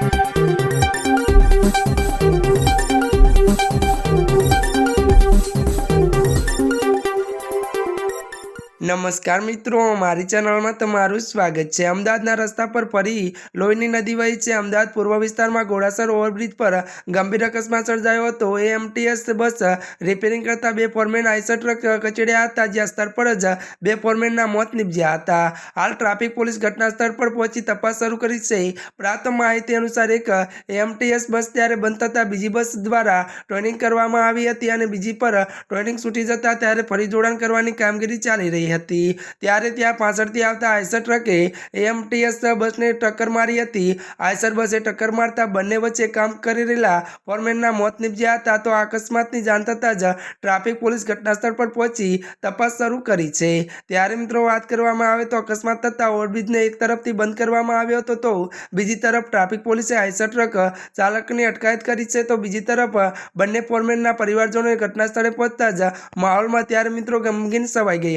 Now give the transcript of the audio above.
Thank you. નમસ્કાર મિત્રો, મારી ચેનલમાં તમારું સ્વાગત છે. અમદાવાદના રસ્તા પર ફરી લોહીની નદી વહી છે. અમદાવાદ પૂર્વ વિસ્તારમાં ઘોડાસર ઓવરબ્રિજ પર ગંભીર અકસ્માત સર્જાયો હતો. એ એમટીએસ બસ રિપેરિંગ કરતા બે ફોરમેન આઈસર ટ્રક કચડ્યા હતા, જ્યાં સ્થળ પર જ બે ફોરમેનના મોત નીપજ્યા હતા. હાલ ટ્રાફિક પોલીસ ઘટના સ્થળ પર પહોંચી તપાસ શરૂ કરી છે. પ્રાપ્ત માહિતી અનુસાર એક એમટીએસ બસ ત્યારે બંધ થતાં બીજી બસ દ્વારા ટ્રેનિંગ કરવામાં આવી હતી અને બીજી પર ટ્રેનિંગ છૂટી જતા ત્યારે ફરી જોડાણ કરવાની કામગીરી ચાલી રહી હતી. ત્યારે ત્યાં પાછળથી આવતા આયસર ટ્રકે એમટીએસ બસને ટક્કર મારી હતી. આઈસર બસે ટક્કર મારતા બંને વચ્ચે કામ કરી રહેલા ફોરમેનના મોત નીપજ્યા હતા તો અકસ્માતની જાણ થતાં જ ટ્રાફિક પોલીસ ઘટનાસ્થળ પર પહોંચી તપાસ શરૂ કરી છે. ત્યારે મિત્રો વાત કરવામાં આવે તો અકસ્માત થતાં ઓવરબ્રિજને એક તરફથી બંધ કરવામાં આવ્યો હતો તો બીજી તરફ ટ્રાફિક પોલીસે આઈસર ટ્રક ચાલકની અટકાયત કરી છે તો બીજી તરફ બંને ફોરમેનના પરિવારજનોએ ઘટના સ્થળે પહોંચતા જ માહોલમાં ત્યારે મિત્રો ગમગીન સવાઈ ગઈ